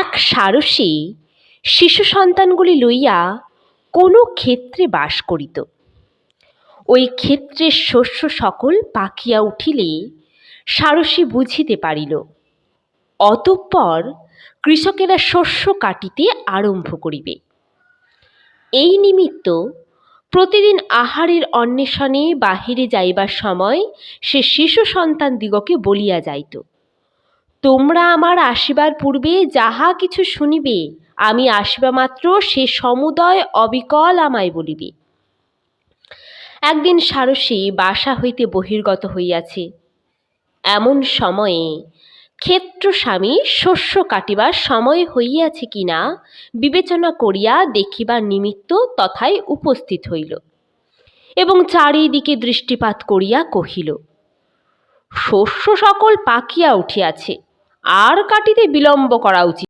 এক সারসী শিশু সন্তানগুলি লইয়া কোনো ক্ষেত্রে বাস করিত। ওই ক্ষেত্রের শস্য সকল পাকিয়া উঠিলে সারসী বুঝিতে পারিল। অতঃপর কৃষকেরা শস্য কাটিতে আরম্ভ করিবে। এই নিমিত্ত প্রতিদিন আহারের অন্বেষণে বাহিরে যাইবার সময় সে শিশু সন্তান দিগকে বলিয়া যাইত। তোমরা আমার আসিবার পূর্বে যাহা কিছু শুনিবে, আমি আসিবা মাত্র সে সমুদয় অবিকল আমায় বলিবে। একদিন সারসী বাসা হইতে বহির্গত হইয়াছে। এমন সময়ে ক্ষেত্রস্বামী শস্য কাটিবার সময় হইয়াছে কিনা বিবেচনা করিয়া দেখিবার নিমিত্ত তথায় উপস্থিত হইল এবং চারিদিকে দৃষ্টিপাত করিয়া কহিল, শস্য সকল পাকিয়া উঠিয়াছে। আর কাটিতে বিলম্ব করা উচিত।